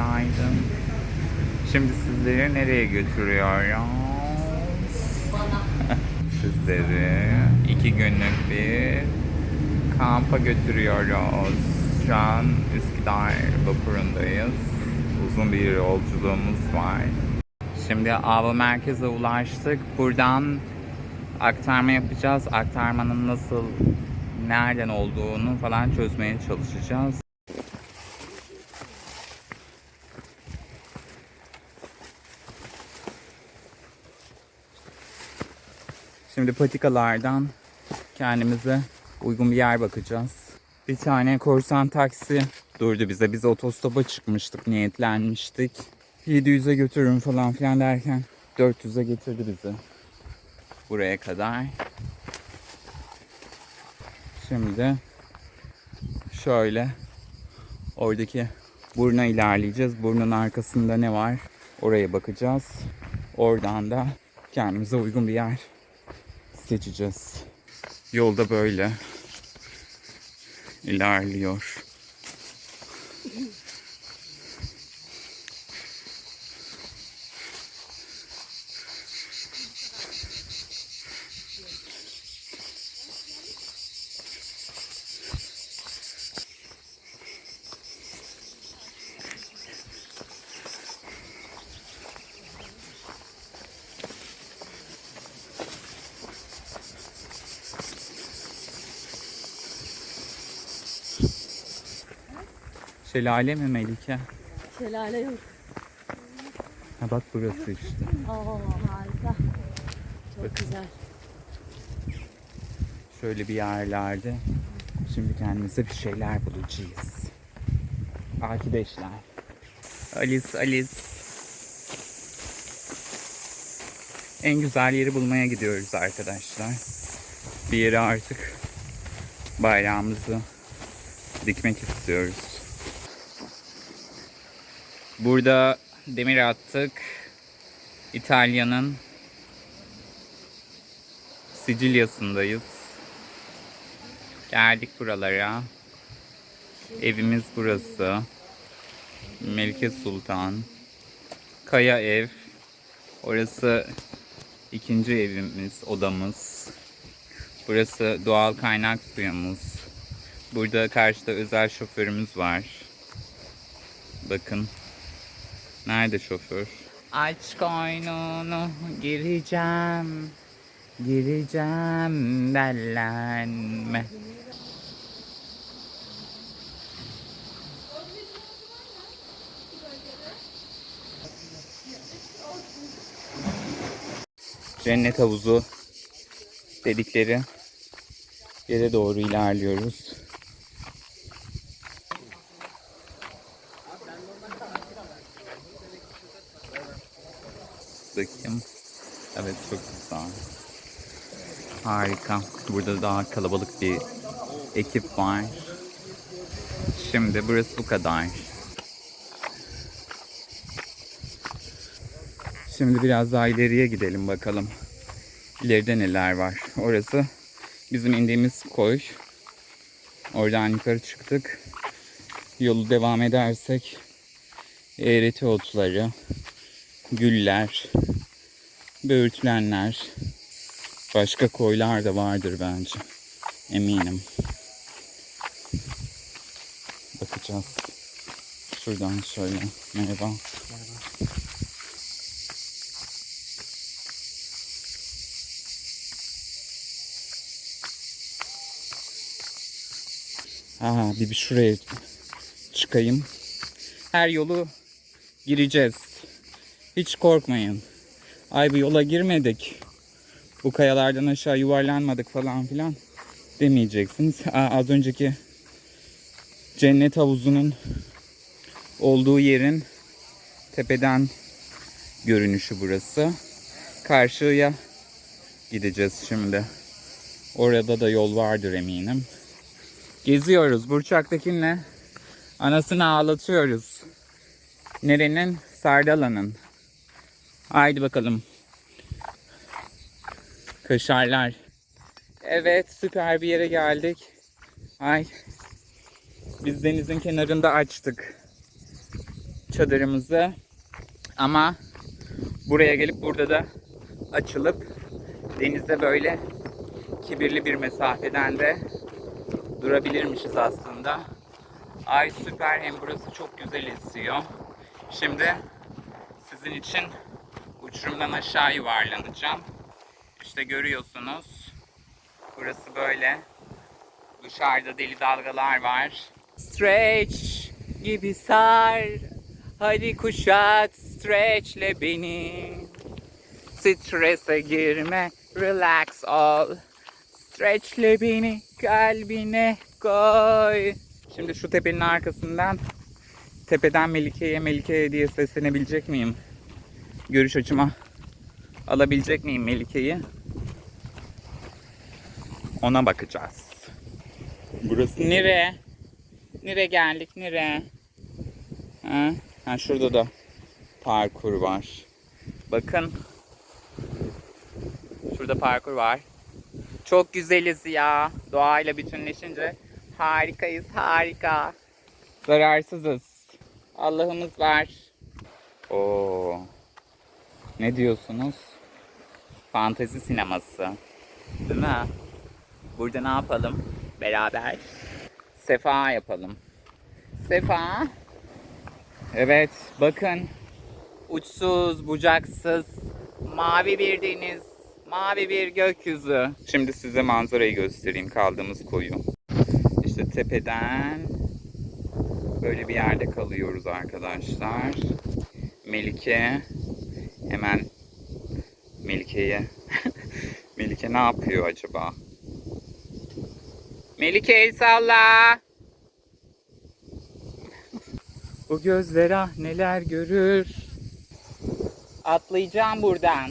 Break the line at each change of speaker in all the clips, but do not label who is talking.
günaydın. Şimdi sizleri nereye götürüyoruz? sizleri iki günlük bir kampa götürüyoruz. Şu an Üsküdar vapurundayız. Uzun bir yolculuğumuz var. Şimdi Ava merkeze ulaştık. Buradan aktarma yapacağız. Aktarmanın nasıl, nereden olduğunu falan çözmeye çalışacağız. Şimdi patikalardan kendimize uygun bir yer bakacağız. Bir tane korsan taksi durdu bize. Biz otostopa çıkmıştık, niyetlenmiştik. 700'e götürürüm falan filan derken 400'e getirdi bizi. Buraya kadar. Şimdi şöyle oradaki buruna ilerleyeceğiz. Burnun arkasında ne var? Oraya bakacağız. Oradan da kendimize uygun bir yer seçeceğiz. Yolda böyle ilerliyor. Şelale mi Melike?
Şelale yok.
Ha bak burası işte.
Oo harika. Çok güzel.
Şöyle bir yerlerde. Şimdi kendimize bir şeyler bulacağız. Arkadaşlar. Alice, Alice. En güzel yeri bulmaya gidiyoruz arkadaşlar. Bir yere artık bayrağımızı dikmek istiyoruz. Burada demir attık. İtalya'nın Sicilya'sındayız. Geldik buralara. Evimiz burası. Melike Sultan. Kaya ev. Orası ikinci evimiz, odamız. Burası doğal kaynak suyumuz. Burada karşıda özel şoförümüz var. Bakın. Nerede şoför? Aç koynunu gireceğim. Gireceğim dellenme. Cennet havuzu dedikleri yere doğru ilerliyoruz. Bakayım. Evet çok güzel. Harika. Burada daha kalabalık bir ekip var. Şimdi burası bu kadar. Şimdi biraz daha ileriye gidelim bakalım. İleride neler var. Orası bizim indiğimiz koy. Oradan yukarı çıktık. Yolu devam edersek eğreti otları, güller, böğürtlenler, başka koylar da vardır bence. Eminim. Bakacağız. Şuradan şöyle. Merhaba. Aha bir, bir şuraya çıkayım. Her yolu gireceğiz. Hiç korkmayın. Ay bu yola girmedik. Bu kayalardan aşağı yuvarlanmadık falan filan demeyeceksiniz. Aa, az önceki cennet havuzunun olduğu yerin tepeden görünüşü burası. Karşıya gideceğiz şimdi. Orada da yol vardır eminim. Geziyoruz. Burçak'takinle anasını ağlatıyoruz. Nerenin? Sardala'nın. Haydi bakalım. Kaşarlar. Evet süper bir yere geldik. Ay. Biz denizin kenarında açtık. çadırımızı. Ama buraya gelip burada da açılıp denize böyle kibirli bir mesafeden de durabilirmişiz aslında. Ay süper hem burası çok güzel esiyor. Şimdi sizin için uçurumdan aşağı yuvarlanacağım. İşte görüyorsunuz. Burası böyle. Dışarıda deli dalgalar var. Stretch gibi sar. Hadi kuşat stretchle beni. Strese girme, relax ol. Stretchle beni kalbine koy. Şimdi şu tepenin arkasından tepeden Melike'ye Melike'ye diye seslenebilecek miyim? Görüş açıma alabilecek miyim Melike'yi? Ona bakacağız. Burası nere? Nere geldik nere? Ha? ha şurada da parkur var. Bakın. Şurada parkur var. Çok güzeliz ya. Doğayla bütünleşince harikayız, harika. Zararsızız. Allah'ımız var. Oo. Ne diyorsunuz? Fantezi sineması. Değil mi? Burada ne yapalım? Beraber. Sefa yapalım. Sefa. Evet, bakın. Uçsuz, bucaksız, mavi bir deniz, mavi bir gökyüzü. Şimdi size manzarayı göstereyim kaldığımız koyu. İşte tepeden böyle bir yerde kalıyoruz arkadaşlar. Melike hemen Melike'ye Melike ne yapıyor acaba? Melike el salla. Bu gözler ah neler görür. Atlayacağım buradan.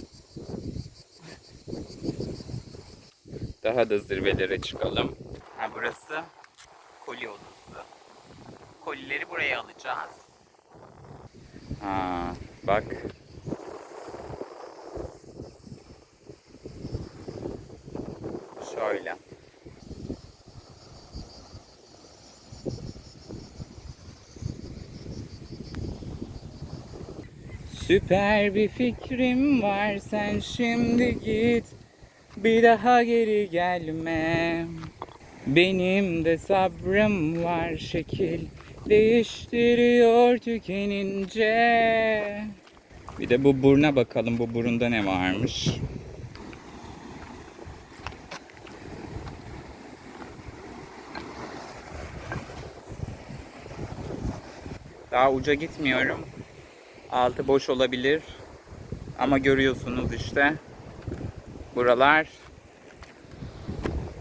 Daha da zirvelere çıkalım. Ha burası koli odası. Kolileri buraya alacağız. Ha bak. Şöyle. Süper bir fikrim var sen şimdi git. Bir daha geri gelme. Benim de sabrım var şekil değiştiriyor tükenince. Bir de bu buruna bakalım bu burunda ne varmış Daha uca gitmiyorum Altı boş olabilir. Ama görüyorsunuz işte. Buralar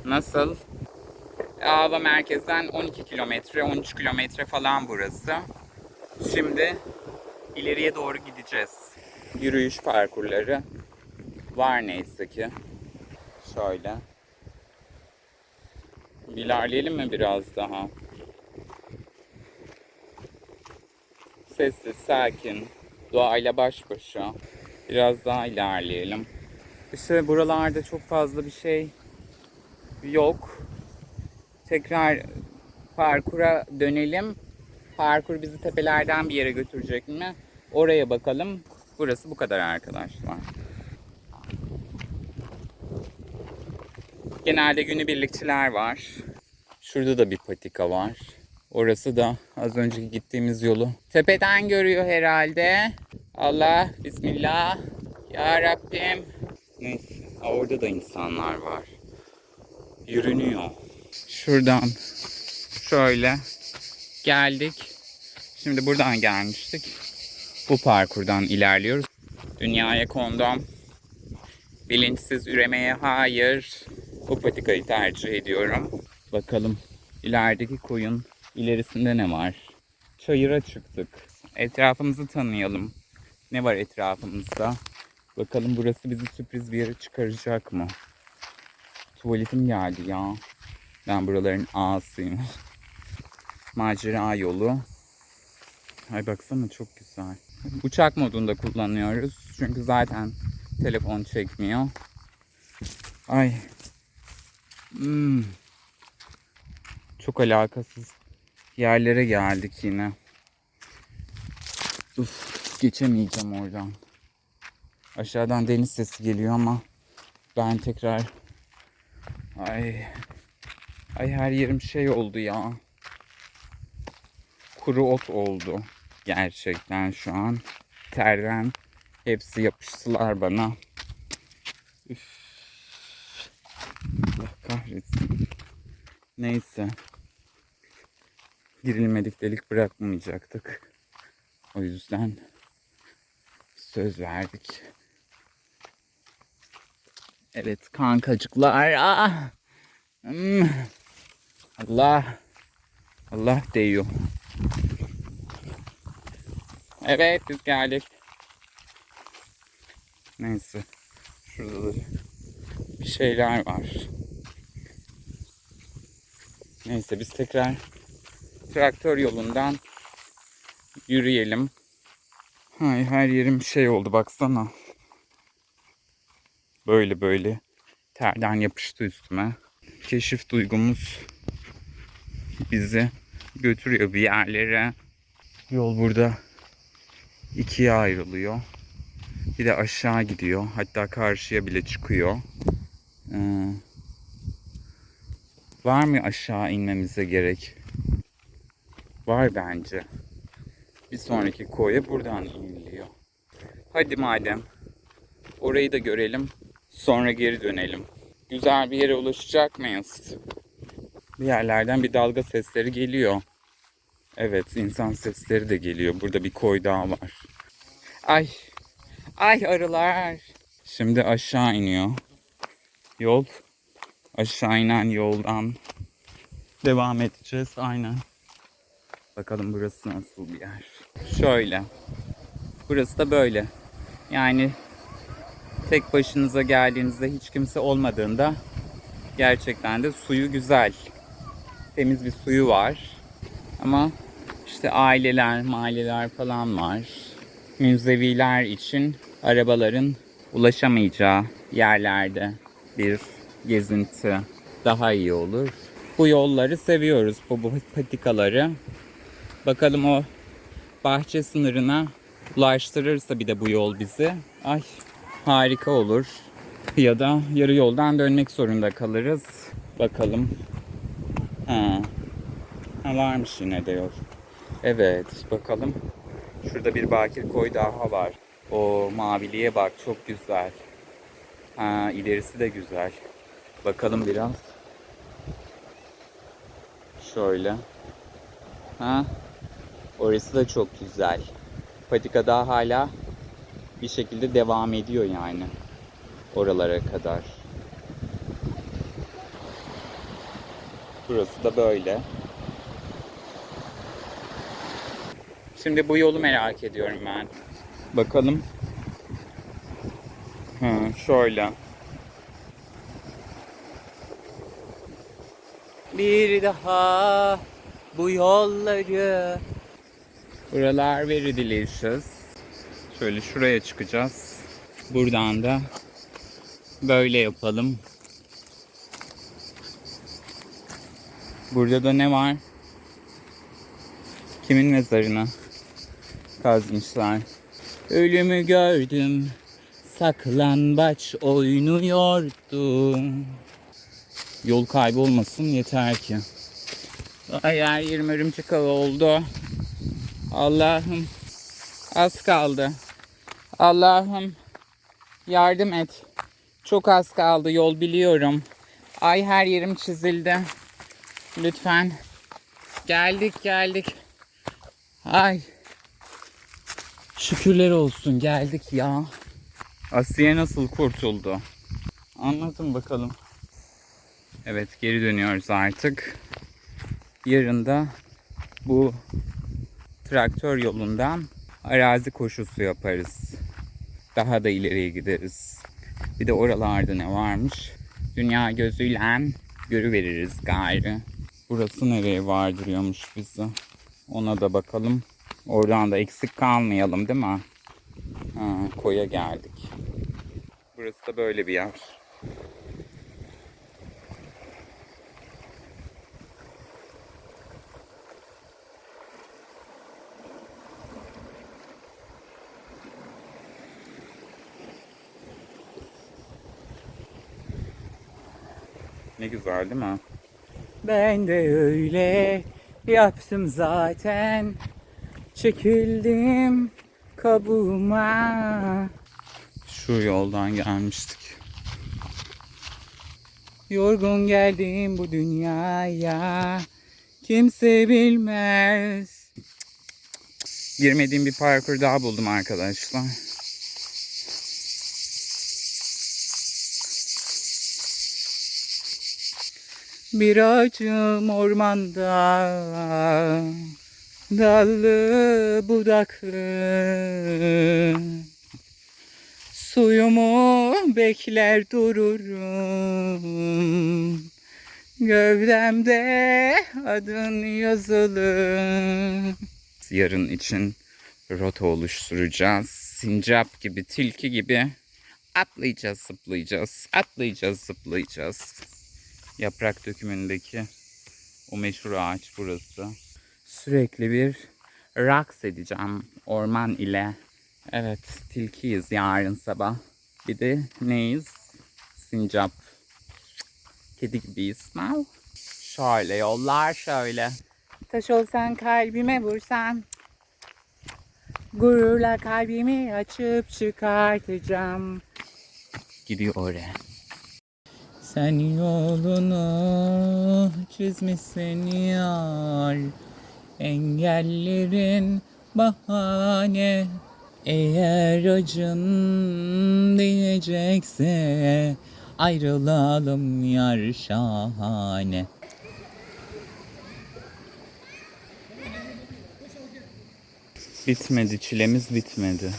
nasıl? Ava merkezden 12 kilometre, 13 kilometre falan burası. Şimdi ileriye doğru gideceğiz. Yürüyüş parkurları var neyse ki. Şöyle. İlerleyelim mi biraz daha? Sessiz, sakin, doğayla baş başa. Biraz daha ilerleyelim. İşte buralarda çok fazla bir şey yok. Tekrar parkura dönelim. Parkur bizi tepelerden bir yere götürecek mi? Oraya bakalım. Burası bu kadar arkadaşlar. Genelde günübirlikçiler var. Şurada da bir patika var. Orası da az önceki gittiğimiz yolu. Tepeden görüyor herhalde. Allah, Bismillah. Ya Rabbim. Neyse, orada da insanlar var. Yürünüyor. Şuradan şöyle geldik. Şimdi buradan gelmiştik. Bu parkurdan ilerliyoruz. Dünyaya kondom. Bilinçsiz üremeye hayır. Bu patikayı tercih ediyorum. Bakalım ilerideki koyun ilerisinde ne var? Çayıra çıktık. Etrafımızı tanıyalım. Ne var etrafımızda? Bakalım burası bizi sürpriz bir yere çıkaracak mı? Tuvaletim geldi ya. Ben buraların ağasıyım. Macera yolu. Ay baksana çok güzel. Uçak modunda kullanıyoruz. Çünkü zaten telefon çekmiyor. Ay. Hmm. Çok alakasız yerlere geldik yine. Uf, geçemeyeceğim oradan. Aşağıdan deniz sesi geliyor ama ben tekrar ay ay her yerim şey oldu ya. Kuru ot oldu. Gerçekten şu an terden hepsi yapıştılar bana. Üf. Allah kahretsin. Neyse. Girilmedik delik bırakmayacaktık. O yüzden söz verdik. Evet kankacıklar. Ah! Hmm. Allah. Allah değiyor. Evet biz geldik. Neyse. Şurada da bir şeyler var. Neyse biz tekrar traktör yolundan yürüyelim. Hay her yerim şey oldu baksana. Böyle böyle terden yapıştı üstüme. Keşif duygumuz bizi götürüyor bir yerlere. Yol burada ikiye ayrılıyor. Bir de aşağı gidiyor. Hatta karşıya bile çıkıyor. Ee, var mı aşağı inmemize gerek? Var bence. Bir sonraki koya buradan iniliyor. Hadi madem. Orayı da görelim. Sonra geri dönelim. Güzel bir yere ulaşacak mıyız? Bir yerlerden bir dalga sesleri geliyor. Evet insan sesleri de geliyor. Burada bir koy daha var. Ay. Ay arılar. Şimdi aşağı iniyor. Yol. Aşağı inen yoldan devam edeceğiz. Aynen. Bakalım burası nasıl bir yer. Şöyle. Burası da böyle. Yani tek başınıza geldiğinizde hiç kimse olmadığında gerçekten de suyu güzel. Temiz bir suyu var. Ama işte aileler, mahalleler falan var. Müzeviler için arabaların ulaşamayacağı yerlerde bir gezinti daha iyi olur. Bu yolları seviyoruz, bu, patikaları. Bakalım o bahçe sınırına ulaştırırsa bir de bu yol bizi. Ay harika olur. Ya da yarı yoldan dönmek zorunda kalırız. Bakalım. Ha. ha varmış yine de yol. Evet bakalım. Şurada bir bakir koy daha var. O maviliğe bak çok güzel. Ha ilerisi de güzel. Bakalım biraz. Şöyle. Ha Orası da çok güzel. Patika daha hala bir şekilde devam ediyor yani. Oralara kadar. Burası da böyle. Şimdi bu yolu merak ediyorum ben. Bakalım. Ha, şöyle. Bir daha bu yolları Buralar very delicious. Şöyle şuraya çıkacağız. Buradan da böyle yapalım. Burada da ne var? Kimin mezarına kazmışlar? Ölümü gördüm. Saklambaç oynuyordum. Yol kaybolmasın yeter ki. Ay her yerim örümcek oldu. Allah'ım az kaldı. Allah'ım yardım et. Çok az kaldı yol biliyorum. Ay her yerim çizildi. Lütfen. Geldik geldik. Ay. Şükürler olsun geldik ya. Asiye nasıl kurtuldu? Anlatın bakalım. Evet geri dönüyoruz artık. Yarın da bu traktör yolundan arazi koşusu yaparız. Daha da ileriye gideriz. Bir de oralarda ne varmış? Dünya gözüyle görüveririz gayrı. Burası nereye vardırıyormuş bizi? Ona da bakalım. Oradan da eksik kalmayalım değil mi? Ha, koya geldik. Burası da böyle bir yer. Ne güzel değil mi? Ben de öyle yaptım zaten. Çekildim kabuğuma. Şu yoldan gelmiştik. Yorgun geldim bu dünyaya. Kimse bilmez. Girmediğim bir parkur daha buldum arkadaşlar. Bir ağacım ormanda Dallı budaklı Suyumu bekler dururum Gövdemde adın yazılı Yarın için rota oluşturacağız. Sincap gibi, tilki gibi atlayacağız, zıplayacağız. Atlayacağız, zıplayacağız. Yaprak dökümündeki o meşhur ağaç burası. Sürekli bir raks edeceğim orman ile. Evet, tilkiyiz yarın sabah. Bir de neyiz? Sincap. Kedi gibiyiz. Mal. Şöyle yollar şöyle. Taş olsan kalbime vursan. Gururla kalbimi açıp çıkartacağım. Gidiyor oraya. Sen yolunu çizmişsin yar. Engellerin bahane. Eğer acın diyecekse Ayrılalım yar şahane. Bitmedi çilemiz bitmedi.